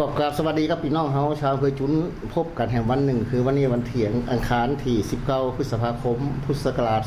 ครับสวัสดีครับพี่น้องเฮาชาวเภอจุนพบกันแห่งวันหนึ่ง คือวันนี้วันเถียงอังคารที่ 19 พฤษภาคม พุทธศักราช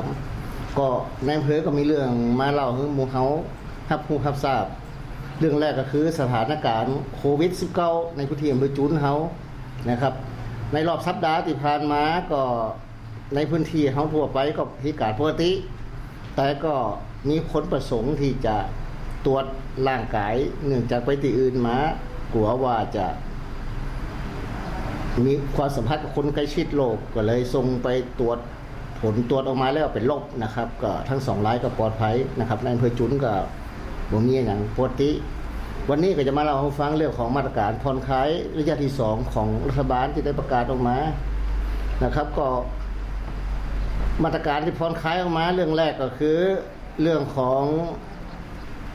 2563 ก็ในอำเภอก็มีเรื่องมาเล่าให้หมู่เฮาฮับผู้ฮับทราบ เรื่องแรกก็คือสถานการณ์โควิด -19 ในพื้นที่อำเภอจุนเฮานะครับ ในรอบสัปดาห์ที่ผ่านมาก็ในพื้นที่เฮาทั่วไปก็เหตุการปกติ แต่ก็มีคนประสงค์ที่จะ ตรวจร่างกายเนื่องจากไปที่อื่นมากลัวว่าจะมีความสัมพันธ์กับคนใกล้ชิดโรคก็เลยส่งไปตรวจผลตรวจออกมาแล้วเป็นลบนะครับ ก็ทั้งสองรายก็ปลอดภัยนะครับในอำเภอจุนก็บ่มีอย่างปกติวันนี้ก็จะมาเล่าให้ฟังเรื่องของมาตรการผ่อนคลายระยะที่สองของรัฐบาลที่ได้ประกาศออกมานะครับ ก็ มาตรการที่ผ่อนคลายออกมา เรื่องแรกก็คือ เรื่องของ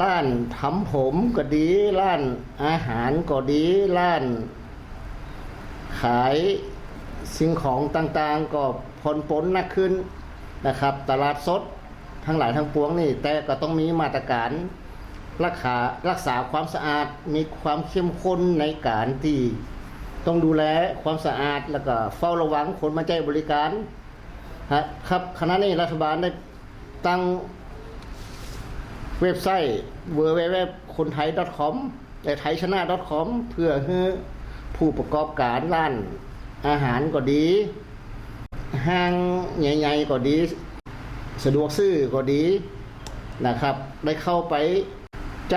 ร้านทำผมก็ดี ร้านอาหารก็ดี ร้าน ขายสิ่งของต่างๆ ก็ผ่อนปลนักขึ้นนะครับ ตลาดสดทั้งหลายทั้งปวงนี่ แต่ก็ต้องมีมาตรการรักษารักษาความสะอาดมีความเข้มข้นในการที่ต้องดูแลความสะอาดแล้วก็เฝ้าระวังคนมาใช้บริการครับคณะนี้รัฐบาลได้ตั้ง เว็บไซต์ w w w คนไทย .com แต่ไทยชนะ .com เพื่อให้ผู้ประกอบการร้านอาหารก็ดี ห้างใหญ่ๆก็ดี สะดวกซื้อก็ดีนะครับ ได้เข้าไปใจ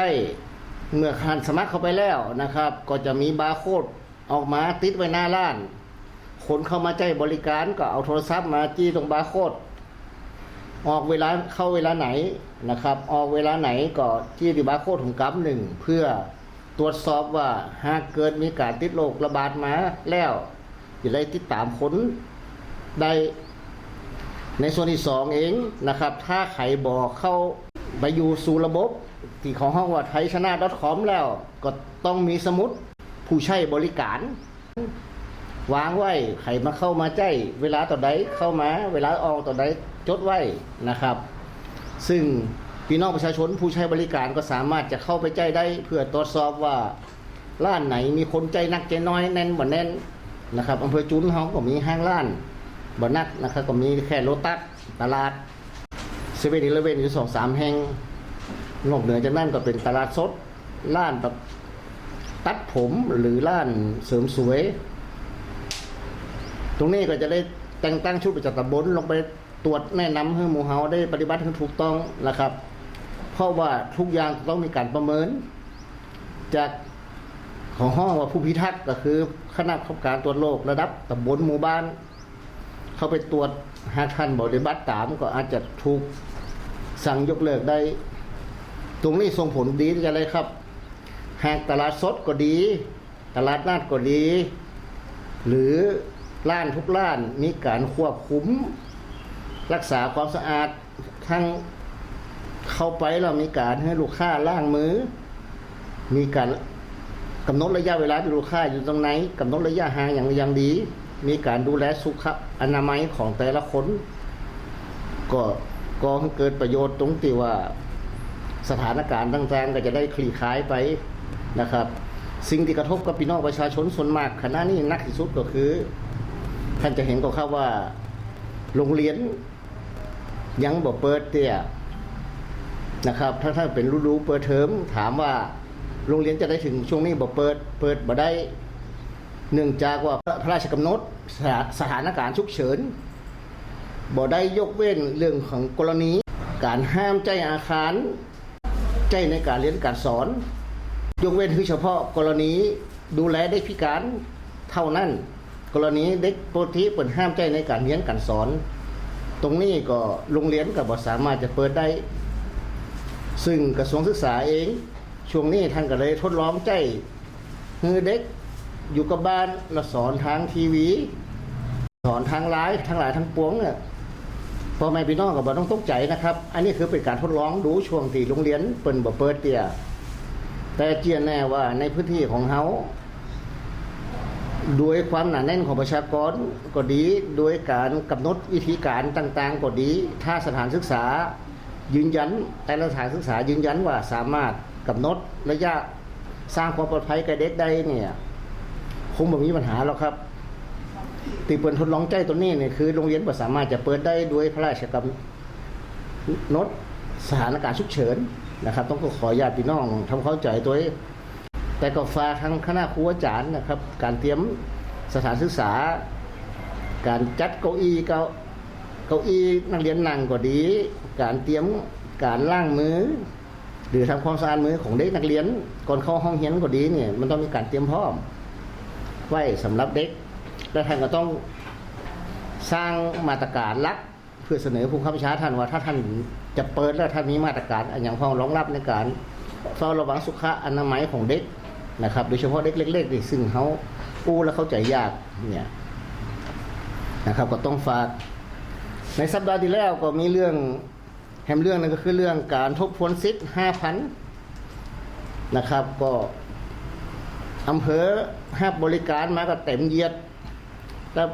เมื่อคันสมัครเข้าไปแล้วนะครับ ก็จะมีบาร์โค้ดออกมาติดไว้หน้าร้าน คนเข้ามาใจบริการก็เอาโทรศัพท์มาจี้ตรงบาร์โค้ดออกเวลาเข้าเวลาไหน นะครับออกเวลาไหนก็จี้ที่บาร์โค้ดของกัมหนึ่งเพื่อตรวจสอบว่าหากเกิดมีการติดโรคระบาดมาแล้วจะได้ติดตามผลได้ในส่วนที่สองเองนะครับ ถ้าไขบอกเข้าไปอยู่สู่ระบบ ที่ของห้องว่าไทยชนะ .com แล้วก็ต้องมีสมุดผู้ใช้บริการ วางไว้ใครมาเข้ามาใจ เวลาต่อใดเข้ามา เวลาออกต่อใดจดไว้นะครับ ซึ่งพี่น้องประชาชนผู้ใช้บริการก็สามารถจะเข้าไปใจได้ เพื่อตรวจสอบว่าร้านไหนมีคนใจนักใจน้อยแน่นบ่แน่นนะครับอำเภอจุนเขาก็มีห้างร้านบ่นักนะครับก็มีแค่โลตัสตลาดเซเว่นอีเลเว่นอยู่สองสามแห่งนอกเหนือจากนั้นก็เป็นตลาดสดร้านแบบตัดผมหรือร้านเสริมสวย ตรงนี้ก็จะได้แต่งตั้งชุดประจำตำบลลงไป ตรวจแนะนำให้หมู่เฮาได้ปฏิบัติให้ถูกต้องนะครับ เพราะว่าทุกอย่างต้องมีการประเมิน จากของห้องว่าผู้พิทักษ์ก็คือคณะกรรมการตรวจโรคระดับตำบลหมู่บ้าน เข้าไปตรวจหากท่านบริบัติตามก็อาจจะถูกสั่งยกเลิกได้ ตรงนี้ส่งผลดีจะเลยครับ หากตลาดสดก็ดี ตลาดนัดก็ดี หรือร้านทุกร้านมีการควบคุม รักษาความสะอาดทั้งเข้าไปเรามีการให้ลูกค้าล้างมือ มีการกำหนดระยะเวลาที่ลูกค้าอยู่ตรงไหนกำหนดระยะห่างอย่างอย่างดี มีการดูแลสุขอนามัยของแต่ละคน ก็ก็ให้เกิดประโยชน์ตรงที่ว่าสถานการณ์ต่างๆ ก็จะได้คลี่คลายไปนะครับ สิ่งที่กระทบกับพี่น้องประชาชนส่วนมากขณะนี้นักที่สุดก็คือ ท่านจะเห็นก็ครับว่า โรงเรียน ยังบ่เปิดเตี่ยนะครับถ้าถ้าเป็นฤดูเปิดเทอมถามว่าโรงเรียนจะได้ถึงช่วงนี้บ่เปิด เปิดบ่ได้เนื่องจากว่าพระราชกำหนดสถานการณ์ฉุกเฉินบ่ได้ยกเว้นเรื่องของกรณี การห้ามใจอาคาร ใจในการเรียนการสอน ยกเว้นคือเฉพาะกรณีดูแลเด็กพิการเท่านั้น กรณีเด็กปกติเปิดห้ามใจในการเรียนการสอน ตรงนี้ก็โรงเรียนก็บ่สามารถจะเปิดได้ ซึ่งกระทรวงศึกษาเอง ช่วงนี้ท่านก็เลยทดลองใจให้เด็กอยู่กับบ้านแล้วสอนทางทีวี สอนทางไลน์ทั้งหลายทั้งปวงเนี่ยพ่อแม่พี่น้องก็บ่ต้องตกใจนะครับ อันนี้คือเป็นการทดลองดูช่วงที่โรงเรียนเปิดบ่เปิดเตี่ยแต่เจียนแน่ว่าในพื้นที่ของเฮา ด้วยความหนาแน่นของประชากรก็ดีด้วยการกำหนดวิธีการต่างๆก็ดี ถ้าสถานศึกษายืนยันแต่ละสถานศึกษายืนยันว่าสามารถกำหนดระยะสร้างความปลอดภัยแก่เด็กได้เนี่ยคงไม่มีปัญหาหรอกครับตีเปิดทดลองใจตัวนี้เนี่ยคือโรงเรียนบ่สามารถจะเปิดได้ด้วยพระราชกำหนดสถานการณ์ฉุกเฉินนะครับ ต้องขออนุญาตพี่น้องทำเข้าใจตัวเอง แต่ก็ฝากทางคณะครูอาจารย์นะครับ การเตรียมสถานศึกษา การจัดเก้าอี้เก้าเก้าอี้นักเรียนนั่งก็ดี การเตรียมการล้างมือ หรือทำความสะอาดมือของเด็กนักเรียนก่อนเข้าห้องเรียนก็ดีเนี่ยมันต้องมีการเตรียมพร้อม ไว้สำหรับเด็ก และท่านก็ต้องสร้างมาตรการลักเพื่อเสนอผู้ข้าราชการท่านว่าถ้าท่านจะเปิดแล้วท่านมีมาตรการอย่างพร้อมรองรับในการเฝ้าระวังสุขอนามัยของเด็ก นะครับ โดยเฉพาะเด็กเล็กๆนี่ซึ่งเขาอู้และเข้าใจยากเนี่ยนะครับก็ต้องฝาก ในสัปดาห์ที่แล้วก็มีเรื่องแฮมเรื่องหนึงก็คือเรื่องการทบทวนสิทธิ์ห้าพันนะครับ ก็อำเภอให้บริการมาก็เต็มเยียด แล้ว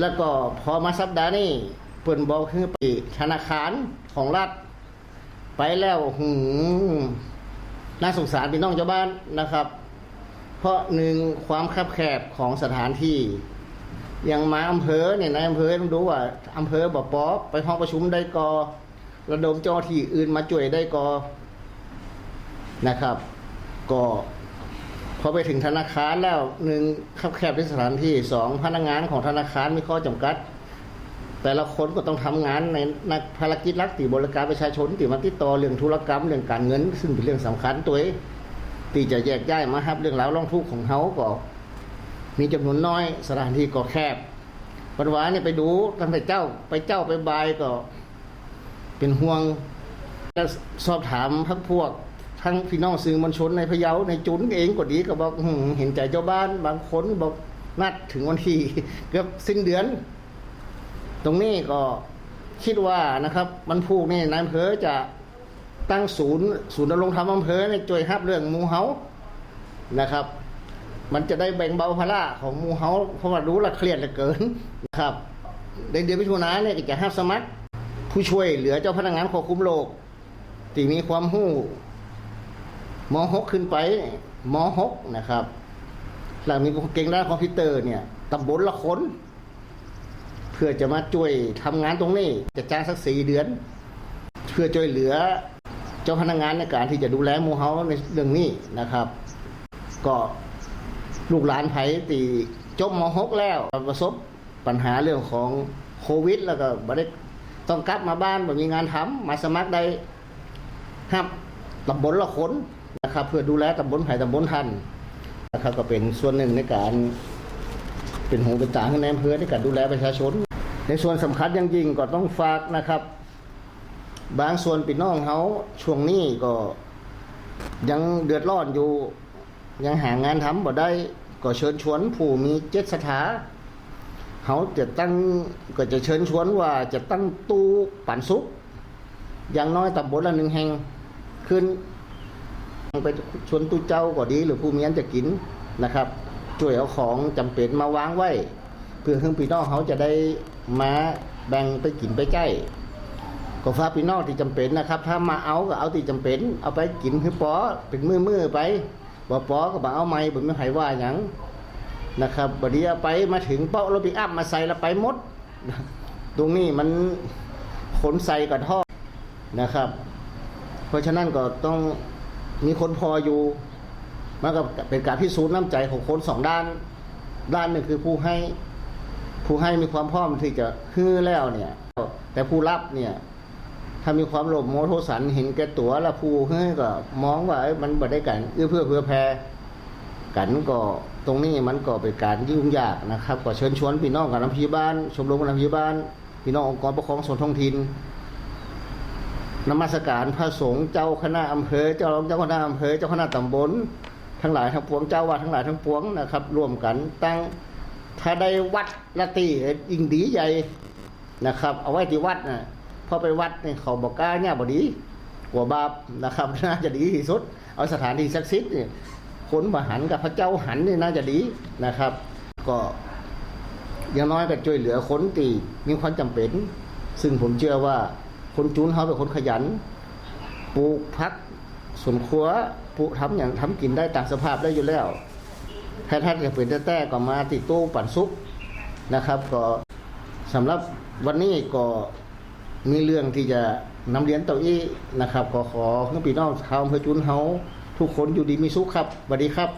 แล้วก็พอมาสัปดาห์นี้เปิ่นบอกคือไปธนาคารของรัฐ ไปแล้วหืม น่าสงสารพี่น้องชาวบ้านนะครับ เพราะหนึ่งความคับแคบของสถานที่อย่างมาอำเภอเนี่ยในอำเภอต้องดูว่าอำเภอบ่ปอไปห้องประชุมได้กอระดมเจ้าหน้าที่อื่นมาช่วยได้กอนะครับ ก็พอไปถึงธนาคารแล้วหนึ่งคับแคบในสถานที่สองพนักงานของธนาคารมีข้อจำกัด แต่ละคนก็ต้องทำงานในในภารกิจรักติบริการประชาชนติมาติดต่อเรื่องธุรกรรมเรื่องการเงิน ซึ่งเป็นเรื่องสำคัญตัวเองที่จะแยกย้ายมาครับ เรื่องราวร้องทุกข์ของเขาก็ มีจำนวนน้อยสถานที่ก็แคบปัจจุบันเนี่ยไปดูตั้งแต่เจ้าไปเจ้าไปบายก็ เป็นห่วงแล้วสอบถามพักพวก ทั้งพี่น้องสื่อมวลชนในพะเยาในจุนเองก็ดีก็บอกเห็นใจเจ้าบ้าน บางคนบอกนัดถึงวันที่เกือบสิ้นเดือน ตรงนี้ก็คิดว่านะครับมันพูกนี่นายอำเภอจะตั้งศูนย์ศูนย์ดำรงธรรมอำเภอในช่วยรับเรื่องมูเฮานะครับ มันจะได้แบ่งเบาภาระของมูเฮาเพราะว่ารู้ละเครียดเหลือเกินนะครับในเดือนมิถุนายนเนี่ยก็จะห้าสมัคร ผู้ช่วยเหลือเจ้าพนักงานควบคุมโรคที่มีความหู้มหกขึ้นไปมหกนะครับหลังมีเก่งด้านคอมพิวเตอร์เนี่ยตำบลละคน พื่อจะมาช่วยทำงานตรงนี้จะจ้างสักสี่เดือน เพื่อช่วยเหลือเจ้าพนักงานในการที่จะดูแลมูเฮาในเรื่องนี้นะครับ ก็ลูกหลานไผตีจบมหกแล้วประสบปัญหาเรื่องของโควิด แล้วก็บ่ได้ต้องกลับมาบ้านบ่มีงานทำมาสมัครได้ครับตำบลละคนนะครับ เพื่อดูแลตำบลไผ่ตำบลทันนะครับ ก็เป็นส่วนหนึ่งในการเป็นหูเป็นตาให้ในอำเภอในการดูแลประชาชน ในส่วนสำคัญยังยิ่งก็ต้องฝากนะครับ บางส่วนพี่น้องเขาช่วงนี้ก็ยังเดือดร้อนอยู่ ยังหางานทำบ่ได้ก็เชิญชวนผู้มีเจตสถาเขาจะตั้งก็จะเชิญชวนว่าจะตั้งตู้ปันสุกอย่างน้อยตำบลละหนึ่งแห่งขึ้นไปชวนตู้เจ้าก็ดีหรือผู้มีอันจะกินนะครับช่วยเอาของจำเป็นมาวางไว้ เพื่อให้พี่น้องเขาจะได้มาแบ่งไปกินไปใจ้ก็ฝาพี่น้องที่จำเป็นนะครับ ถ้ามาเอาก็เอาที่จำเป็น เอาไปกินคือปอเป็นมือมือไปบ่ปอก็บ่เอาไม่บ่มีใครว่าหยังนะครับบัดนี้เอาไปมาถึงเป้ารถปิกอัพมาใส่แล้วไปหมด ตรงนี้มันขนใส่กับท่อนะครับ เพราะฉะนั้นก็ต้องมีคนพออยู่มันก็เป็นการพิสูจน์น้ำใจของคนสองด้าน ด้านหนึ่งคือผู้ให้ ผู้ให้มีความพร้อมที่จะฮื้อแล้วเนี่ย แต่ผู้รับเนี่ย ถ้ามีความโลภโมโทสันเห็นแก่ตัวแล้วผู้ให้ก็มองว่ามันบ่ได้กันเอื้อเพื่อเพื่อแพรกันก็ตรงนี้มันก็เป็นการยุ่งยากนะครับ ก็เชิญชวนพี่น้องกับน้ำพีบ้านชมรมกับน้ำพีบ้านพี่น้ององค์กรปกครองส่วนท้องถิ่นนมัสการพระสงฆ์เจ้าคณะอำเภอ เจ้ารองเจ้าคณะอำเภอเจ้าคณะตำบล ทั้งหลายทั้งปวงเจ้าวัดทั้งหลายทั้งปวงนะครับ ร่วมกันตั้ง ถ้าได้วัดละตียิ่งดีใหญ่นะครับ เอาไว้ที่วัดนะพอไปวัดเนี่ยเขาบอกกล้าเนี่ยบดีกว่าบาปนะครับ น่าจะดีที่สุด เอาสถานที่ศักดิ์สิทธิ์เนี่ยคนมาหันกับพระเจ้าหันนี่น่าจะดีนะครับ ก็อย่างน้อยก็ช่วยเหลือคนตีมีความจำเป็น ซึ่งผมเชื่อว่าคนจูนเขาเป็นคนขยันปลูกพักสวนครัวปปุทำอย่างทำกินได้ตามสภาพได้อยู่แล้ว ถ้าท่านจะเป็นแต่ๆก็มาติดตู้ปั่นซุปนะครับ ก็สำหรับวันนี้ก็มีเรื่องที่จะนำเรียนเต่าอี้นะครับ ก็ขอให้พี่น้องชาวอำเภอจุนเฮาทุกคนอยู่ดีมีสุขครับสวัสดีครับ